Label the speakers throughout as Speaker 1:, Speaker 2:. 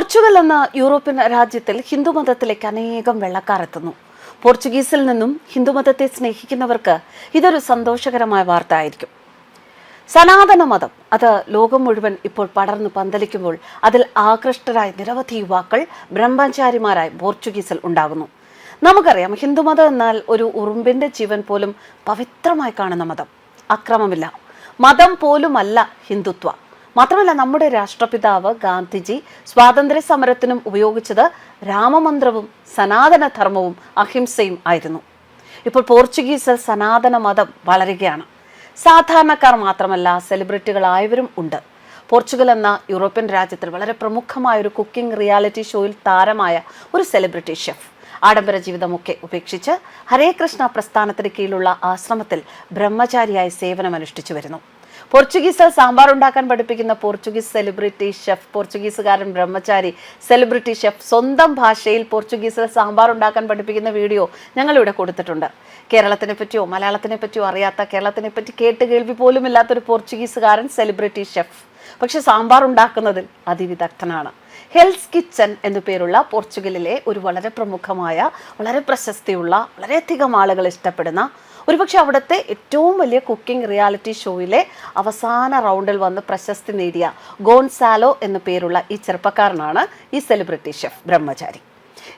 Speaker 1: Portugal എന്ന European രാജ്യത്തിൽ ഹിന്ദുമതത്തിലേക്ക് അനേകം വെള്ളക്കാർ എത്തുന്നു. പോർച്ചുഗീസിൽ നിന്നും ഹിന്ദുമതത്തെ സ്നേഹിക്കുന്നവർക്ക് ഇതൊരു സന്തോഷകരമായ വാർത്ത ആയിരിക്കും. സനാതന മതം അത് ലോകം മുഴുവൻ ഇപ്പോൾ പടർന്നു പന്തലിക്കുമ്പോൾ അതിൽ ആകൃഷ്ടരായ നിരവധി യുവാക്കൾ ബ്രഹ്മചാരിമാരായി പോർച്ചുഗീസിൽ ഉണ്ടാകുന്നു. നമുക്കറിയാം ഹിന്ദുമതം എന്നാൽ ഒരു ഉറുമ്പിന്റെ ജീവൻ പോലും പവിത്രമായി കാണുന്ന മതം. അക്രമമില്ല. മതം പോലുമല്ല ഹിന്ദുത്വ. മാത്രമല്ല നമ്മുടെ രാഷ്ട്രപിതാവ് ഗാന്ധിജി സ്വാതന്ത്ര്യ സമരത്തിനും ഉപയോഗിച്ചത് രാമമന്ത്രവും സനാതന ധർമ്മവും അഹിംസയും ആയിരുന്നു. ഇപ്പോൾ പോർച്ചുഗീസിൽ സനാതന മതം വളരുകയാണ്. സാധാരണക്കാർ മാത്രമല്ല സെലിബ്രിറ്റികളായവരും ഉണ്ട്. പോർച്ചുഗൽ എന്ന യൂറോപ്യൻ രാജ്യത്തിൽ വളരെ പ്രമുഖമായ ഒരു കുക്കിംഗ് റിയാലിറ്റി ഷോയിൽ താരമായ ഒരു സെലിബ്രിറ്റി ഷെഫ് ആഡംബര ജീവിതമൊക്കെ ഉപേക്ഷിച്ച് ഹരേ കൃഷ്ണ പ്രസ്ഥാനത്തിന് കീഴിലുള്ള ആശ്രമത്തിൽ ബ്രഹ്മചാരിയായി സേവനമനുഷ്ഠിച്ചു വരുന്നു. പോർച്ചുഗീസിൽ സാമ്പാർ ഉണ്ടാക്കാൻ പഠിപ്പിക്കുന്ന പോർച്ചുഗീസ് സെലിബ്രിറ്റി ഷെഫ് പോർച്ചുഗീസുകാരൻ ബ്രഹ്മചാരി സെലിബ്രിറ്റി ഷെഫ് സ്വന്തം ഭാഷയിൽ പോർച്ചുഗീസ് സാമ്പാർ ഉണ്ടാക്കാൻ പഠിപ്പിക്കുന്ന വീഡിയോ ഞങ്ങളിവിടെ കൊടുത്തിട്ടുണ്ട്. കേരളത്തിനെ പറ്റിയോ മലയാളത്തിനെ പറ്റിയോ അറിയാത്ത കേരളത്തിനെ പറ്റി കേട്ട് കേൾവി പോലും ഇല്ലാത്തൊരു പോർച്ചുഗീസുകാരൻ സെലിബ്രിറ്റി ഷെഫ്. പക്ഷെ സാമ്പാർ ഉണ്ടാക്കുന്നതിൽ അതിവിദഗ്ധനാണ്. ഹെൽസ് കിച്ചൻ എന്നു പേരുള്ള പോർച്ചുഗലിലെ ഒരു വളരെ പ്രമുഖമായ വളരെ പ്രശസ്തിയുള്ള വളരെയധികം ആളുകൾ ഇഷ്ടപ്പെടുന്ന ഒരുപക്ഷെ അവിടുത്തെ ഏറ്റവും വലിയ കുക്കിംഗ് റിയാലിറ്റി ഷോയിലെ അവസാന റൗണ്ടിൽ വന്ന് പ്രശസ്തി നേടിയ ഗോൺസാലോ എന്നു പേരുള്ള ഈ ചെറുപ്പക്കാരനാണ് ഈ സെലിബ്രിറ്റി ഷെഫ് ബ്രഹ്മചാരി.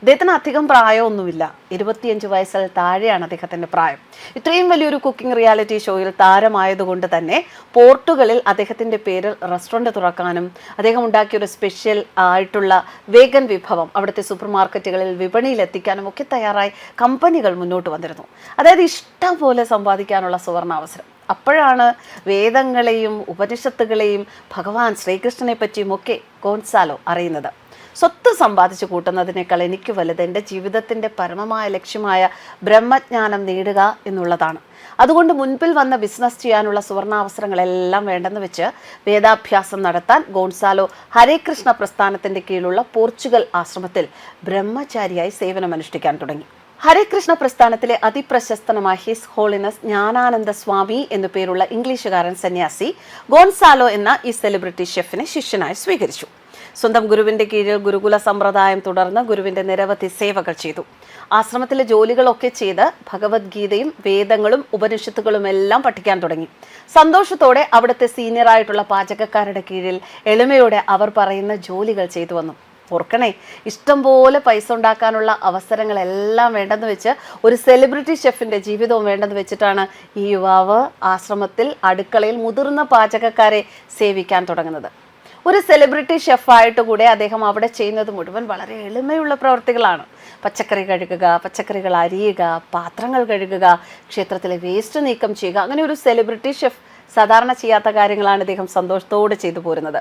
Speaker 1: ഇദ്ദേഹത്തിന് അധികം പ്രായമൊന്നുമില്ല. ഇരുപത്തിയഞ്ച് വയസ്സിൽ താഴെയാണ് അദ്ദേഹത്തിന്റെ പ്രായം. ഇത്രയും വലിയൊരു കുക്കിംഗ് റിയാലിറ്റി ഷോയിൽ താരമായതുകൊണ്ട് തന്നെ പോർട്ടുകളിൽ അദ്ദേഹത്തിന്റെ പേരിൽ റെസ്റ്റോറന്റ് തുറക്കാനും അദ്ദേഹം ഉണ്ടാക്കിയൊരു സ്പെഷ്യൽ ആയിട്ടുള്ള വേഗൻ വിഭവം അവിടുത്തെ സൂപ്പർ മാർക്കറ്റുകളിൽ വിപണിയിൽ എത്തിക്കാനും ഒക്കെ തയ്യാറായി കമ്പനികൾ മുന്നോട്ട് വന്നിരുന്നു. അതായത് ഇഷ്ടം പോലെ സമ്പാദിക്കാനുള്ള സുവർണാവസരം അപ്പോഴാണ് വേദങ്ങളെയും ഉപനിഷത്തുകളെയും ഭഗവാൻ ശ്രീകൃഷ്ണനെ പറ്റിയും ഒക്കെ ഗോൺസാലോ അറിയുന്നത്. സ്വത്ത് സമ്പാദിച്ചു കൂട്ടുന്നതിനേക്കാൾ എനിക്ക് വലുത് എന്റെ ജീവിതത്തിന്റെ പരമമായ ലക്ഷ്യമായ ബ്രഹ്മജ്ഞാനം നേടുക എന്നുള്ളതാണ്. അതുകൊണ്ട് മുൻപിൽ വന്ന ബിസിനസ് ചെയ്യാനുള്ള സുവർണാവസരങ്ങളെല്ലാം വേണ്ടെന്ന് വെച്ച് വേദാഭ്യാസം നടത്താൻ ഗോൺസാലോ ഹരേകൃഷ്ണ പ്രസ്ഥാനത്തിന്റെ കീഴിലുള്ള പോർച്ചുഗൽ ആശ്രമത്തിൽ ബ്രഹ്മചാരിയായി സേവനമനുഷ്ഠിക്കാൻ തുടങ്ങി. ഹരേകൃഷ്ണ പ്രസ്ഥാനത്തിലെ അതിപ്രശസ്തനമായ ഹിസ് ഹോളിനസ് ജ്ഞാനാനന്ദ സ്വാമി എന്നു പേരുള്ള ഇംഗ്ലീഷുകാരൻ സന്യാസി ഗോൺസാലോ എന്ന ഈ സെലിബ്രിറ്റി ഷെഫിനെ ശിഷ്യനായി സ്വീകരിച്ചു. സ്വന്തം ഗുരുവിന്റെ കീഴിൽ ഗുരുകുല സമ്പ്രദായം തുടർന്ന് ഗുരുവിന്റെ നിരവധി സേവകൾ ചെയ്തു. ആശ്രമത്തിലെ ജോലികളൊക്കെ ചെയ്ത് ഭഗവത്ഗീതയും വേദങ്ങളും ഉപനിഷത്തുകളും എല്ലാം പഠിക്കാൻ തുടങ്ങി. സന്തോഷത്തോടെ അവിടുത്തെ സീനിയറായിട്ടുള്ള പാചകക്കാരുടെ കീഴിൽ എളിമയോടെ അവർ പറയുന്ന ജോലികൾ ചെയ്തു വന്നു. ഓർക്കണേ ഇഷ്ടംപോലെ പൈസ ഉണ്ടാക്കാനുള്ള അവസരങ്ങളെല്ലാം വേണ്ടെന്ന് വെച്ച് ഒരു സെലിബ്രിറ്റി ഷെഫിന്റെ ജീവിതവും വേണ്ടെന്ന് വെച്ചിട്ടാണ് ഈ യുവാവ് ആശ്രമത്തിൽ അടുക്കളയിൽ മുതിർന്ന പാചകക്കാരെ സേവിക്കാൻ തുടങ്ങുന്നത്. ഒരു സെലിബ്രിറ്റി ഷെഫായിട്ട് കൂടെ അദ്ദേഹം അവിടെ ചെയ്യുന്നത് മുഴുവൻ വളരെ എളിമയുള്ള പ്രവർത്തികളാണ്. പച്ചക്കറി കഴുകുക പച്ചക്കറികൾ അരിയുക പാത്രങ്ങൾ കഴുകുക ക്ഷേത്രത്തിലെ വേസ്റ്റ് നീക്കം ചെയ്യുക. അങ്ങനെ ഒരു സെലിബ്രിറ്റി ഷെഫ് സാധാരണ ചെയ്യാത്ത കാര്യങ്ങളാണ് ഇദ്ദേഹം സന്തോഷത്തോടെ ചെയ്തു പോരുന്നത്.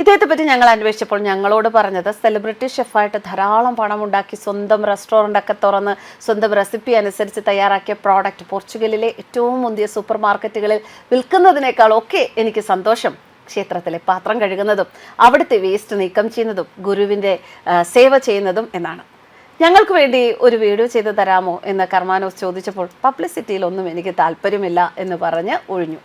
Speaker 1: ഇദ്ദേഹത്തെ പറ്റി ഞങ്ങൾ അന്വേഷിച്ചപ്പോൾ ഞങ്ങളോട് പറഞ്ഞത് സെലിബ്രിറ്റി ഷെഫായിട്ട് ധാരാളം പണം ഉണ്ടാക്കി സ്വന്തം റെസ്റ്റോറന്റ് ഒക്കെ തുറന്ന് സ്വന്തം റെസിപ്പി അനുസരിച്ച് തയ്യാറാക്കിയ പ്രോഡക്റ്റ് പോർച്ചുഗലിലെ ഏറ്റവും മുന്തിയ സൂപ്പർ മാർക്കറ്റുകളിൽ വിൽക്കുന്നതിനേക്കാൾ ഒക്കെ എനിക്ക് സന്തോഷം. ക്ഷേത്രത്തിലെ പാത്രം കഴുകുന്നതും അവിടുത്തെ വേസ്റ്റ് നീക്കം ചെയ്യുന്നതും ഗുരുവിന്റെ സേവ ചെയ്യുന്നതും എന്നാണ്. ഞങ്ങൾക്ക് വേണ്ടി ഒരു വീഡിയോ ചെയ്ത് തരാമോ എന്ന് കർമാനോസ് ചോദിച്ചപ്പോൾ പബ്ലിസിറ്റിയിലൊന്നും എനിക്ക് താല്പര്യമില്ല എന്ന് പറഞ്ഞ് ഒഴിഞ്ഞു.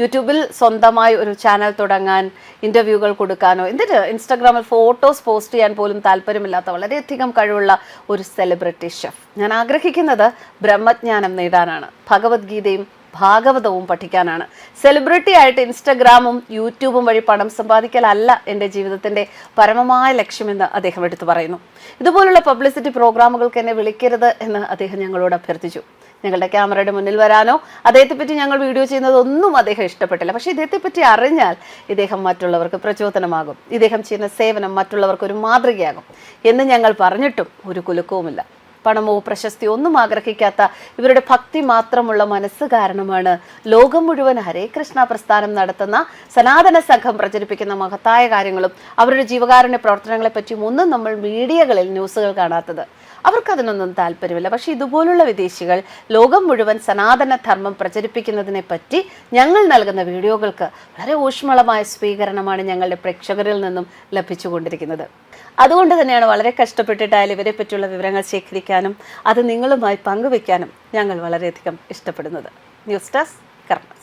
Speaker 1: യൂട്യൂബിൽ സ്വന്തമായി ഒരു ചാനൽ തുടങ്ങാൻ ഇന്റർവ്യൂകൾ കൊടുക്കാനോ എന്നിട്ട് ഇൻസ്റ്റാഗ്രാമിൽ ഫോട്ടോസ് പോസ്റ്റ് ചെയ്യാൻ പോലും താല്പര്യമില്ലാത്ത വളരെയധികം കഴിവുള്ള ഒരു സെലിബ്രിറ്റി ഷെഫ്. ഞാൻ ആഗ്രഹിക്കുന്നത് ബ്രഹ്മജ്ഞാനം നേടാനാണ്. ഭഗവത്ഗീതയും ഭാഗവതവും പഠിക്കാനാണ്. സെലിബ്രിറ്റി ആയിട്ട് ഇൻസ്റ്റഗ്രാമും യൂട്യൂബും വഴി പണം സമ്പാദിക്കലല്ല എന്റെ ജീവിതത്തിന്റെ പരമമായ ലക്ഷ്യമെന്ന് അദ്ദേഹം എടുത്തു പറയുന്നു. ഇതുപോലുള്ള പബ്ലിസിറ്റി പ്രോഗ്രാമുകൾക്ക് എന്നെ വിളിക്കരുത് എന്ന് അദ്ദേഹം ഞങ്ങളോട് അഭ്യർത്ഥിച്ചു. ഞങ്ങളുടെ ക്യാമറയുടെ മുന്നിൽ വരാനോ അദ്ദേഹത്തെ പറ്റി ഞങ്ങൾ വീഡിയോ ചെയ്യുന്നതൊന്നും അദ്ദേഹം ഇഷ്ടപ്പെട്ടില്ല. പക്ഷേ ഇദ്ദേഹത്തെ പറ്റി അറിഞ്ഞാൽ ഇദ്ദേഹം മറ്റുള്ളവർക്ക് പ്രചോദനമാകും. ഇദ്ദേഹം ചെയ്യുന്ന സേവനം മറ്റുള്ളവർക്ക് ഒരു മാതൃകയാകും എന്ന് ഞങ്ങൾ പറഞ്ഞിട്ടും ഒരു കുലുക്കവുമില്ല. പണമോ പ്രശസ്തിയോ ഒന്നും ആഗ്രഹിക്കാത്ത ഇവരുടെ ഭക്തി മാത്രമുള്ള മനസ്സ് കാരണമാണ് ലോകം മുഴുവൻ ഹരേ കൃഷ്ണ പ്രസ്ഥാനം നടത്തുന്ന സനാതന സംഘം പ്രചരിപ്പിക്കുന്ന മഹത്തായ കാര്യങ്ങളും അവരുടെ ജീവകാരുണ്യ പ്രവർത്തനങ്ങളെ പറ്റിയും ഒന്നും നമ്മൾ മീഡിയകളിൽ ന്യൂസുകൾ കാണാത്തത്. അവർക്കതിനൊന്നും താല്പര്യമില്ല. പക്ഷേ ഇതുപോലുള്ള വിദേശികൾ ലോകം മുഴുവൻ സനാതന ധർമ്മം പ്രചരിപ്പിക്കുന്നതിനെ പറ്റി ഞങ്ങൾ നൽകുന്ന വീഡിയോകൾക്ക് വളരെ ഊഷ്മളമായ സ്വീകരണമാണ് ഞങ്ങളുടെ പ്രേക്ഷകരിൽ നിന്നും ലഭിച്ചുകൊണ്ടിരിക്കുന്നത്. അതുകൊണ്ട് തന്നെയാണ് വളരെ കഷ്ടപ്പെട്ടിട്ടായാലും ഇവരെ പറ്റിയുള്ള വിവരങ്ങൾ ശേഖരിക്കാനും അത് നിങ്ങളുമായി പങ്കുവെക്കാനും ഞങ്ങൾ വളരെയധികം ഇഷ്ടപ്പെടുന്നത്. ന്യൂസ് ഡെസ്ക് കർമ്മ